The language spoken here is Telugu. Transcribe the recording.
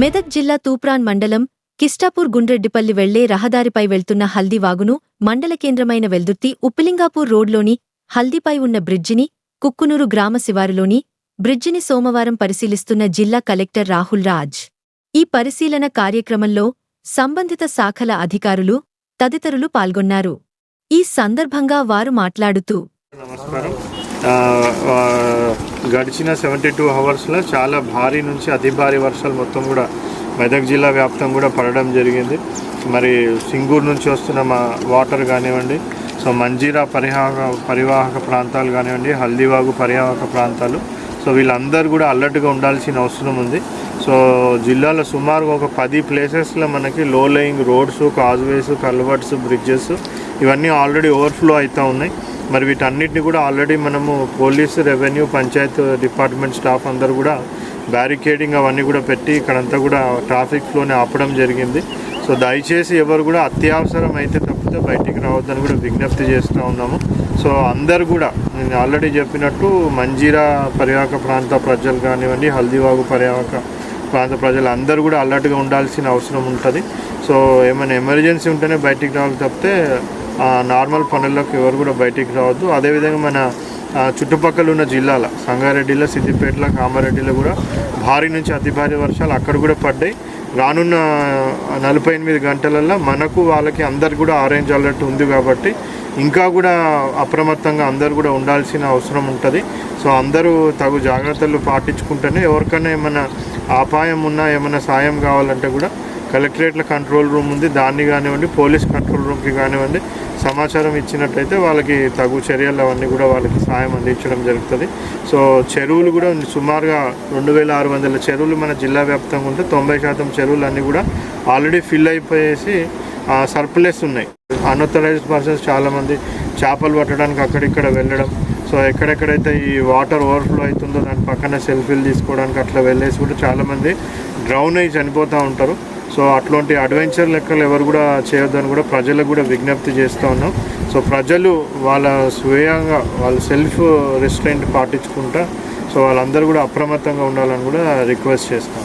మెదక్ జిల్లా తూప్రాన్ మండలం కిష్టాపూర్ గుండ్రెడ్డిపల్లి వెళ్ళే రహదారిపై వెళ్తున్న హల్దీవాగును మండల కేంద్రమైన వెల్దుర్తి ఉప్పిలింగాపూర్ రోడ్లోని హల్దీపై ఉన్న బ్రిడ్జిని కుక్కునూరు గ్రామ శివారులోని బ్రిడ్జిని సోమవారం పరిశీలిస్తున్న జిల్లా కలెక్టర్ రాహుల్ రాజ్. ఈ పరిశీలన కార్యక్రమంలో సంబంధిత శాఖల అధికారులు తదితరులు పాల్గొన్నారు. ఈ సందర్భంగా వారు మాట్లాడుతూ గడిచిన సెవెంటీ టూ అవర్స్లో చాలా భారీ నుంచి అతి భారీ వర్షాలు మొత్తం కూడా మెదక్ జిల్లా వ్యాప్తం కూడా పడడం జరిగింది. మరి సింగూరు నుంచి వస్తున్న మా వాటర్ కానివ్వండి సో మంజీరా పరివాహక పరివాహక ప్రాంతాలు కానివ్వండి హల్దీవాగు పరివాహక ప్రాంతాలు. సో వీళ్ళందరూ కూడా అలర్ట్గా ఉండాల్సిన అవసరం ఉంది. సో జిల్లాలో సుమారుగా ఒక పది ప్లేసెస్లో మనకి low lying roads causeways culverts bridges ఇవన్నీ ఆల్రెడీ ఓవర్ఫ్లో అవుతూ ఉన్నాయి. మరి వీటన్నిటిని కూడా ఆల్రెడీ మనము police revenue panchayat department staff అందరు కూడా బ్యారికేడింగ్ అవన్నీ కూడా పెట్టి ఇక్కడంతా కూడా ట్రాఫిక్ ఫ్లోని ఆపడం జరిగింది. సో దయచేసి ఎవరు కూడా అత్యవసరం అయితే తప్పితే బయటికి రావద్దని కూడా విజ్ఞప్తి చేస్తూ ఉన్నాము. సో అందరు కూడా నేను ఆల్రెడీ చెప్పినట్టు మంజీరా పరివాహక ప్రాంత ప్రజలు కానివ్వండి హల్దీవాగు పరివాహక ప్రాంత ప్రజలు అందరూ కూడా అలర్ట్గా ఉండాల్సిన అవసరం ఉంటుంది. సో ఏమైనా ఎమర్జెన్సీ ఉంటేనే బయటికి రావాలి తప్పితే నార్మల్ పనుల్లోకి ఎవరు కూడా బయటికి రావద్దు. అదేవిధంగా మన చుట్టుపక్కల ఉన్న జిల్లాల సంగారెడ్డిలో సిద్దిపేటలో కామారెడ్డిలో కూడా భారీ నుంచి అతి భారీ వర్షాలు అక్కడ కూడా పడ్డాయి. రానున్న నలభై ఎనిమిది గంటలలో మనకు వాళ్ళకి అందరు కూడా ఆరెంజ్ అలర్ట్ ఉంది కాబట్టి ఇంకా కూడా అప్రమత్తంగా అందరు కూడా ఉండాల్సిన అవసరం ఉంటుంది. సో అందరూ తగు జాగ్రత్తలు పాటించుకుంటేనే ఎవరికైనా ఏమైనా అపాయం ఉన్నా ఏమైనా సాయం కావాలంటే కూడా కలెక్టరేట్ల కంట్రోల్ రూమ్ ఉంది. దాన్ని కానివ్వండి పోలీస్ కంట్రోల్ రూమ్కి కానివ్వండి సమాచారం ఇచ్చినట్టయితే వాళ్ళకి తగు చర్యలు అవన్నీ కూడా వాళ్ళకి సాయం అందించడం జరుగుతుంది. సో చెరువులు కూడా సుమారుగా రెండు వేల ఆరు వందల చెరువులు మన జిల్లా వ్యాప్తంగా ఉంటే తొంభై శాతం చెరువులు అన్నీ కూడా ఆల్రెడీ ఫిల్ అయిపోయేసి సర్ప్లెస్ ఉన్నాయి. అన్ఆథరైజ్డ్ పర్సన్స్ చాలామంది చేపలు పట్టడానికి అక్కడిక్కడ వెళ్ళడం. సో ఎక్కడెక్కడైతే ఈ వాటర్ ఓవర్ఫ్లో అవుతుందో దాని పక్కన సెల్ఫీలు తీసుకోవడానికి అట్లా వెళ్ళేసి కూడా చాలామంది డ్రౌన్ అయ్యి చనిపోతూ ఉంటారు. సో అట్లాంటి అడ్వెంచర్ లెక్కలు ఎవరు కూడా చేయొద్దని కూడా ప్రజలకు కూడా విజ్ఞప్తి చేస్తూ ఉన్నాం. సో ప్రజలు వాళ్ళ స్వయంగా వాళ్ళ సెల్ఫ్ రెస్ట్రెంట్ పాటించుకుంటా సో వాళ్ళందరూ కూడా అప్రమత్తంగా ఉండాలని కూడా రిక్వెస్ట్ చేస్తాం.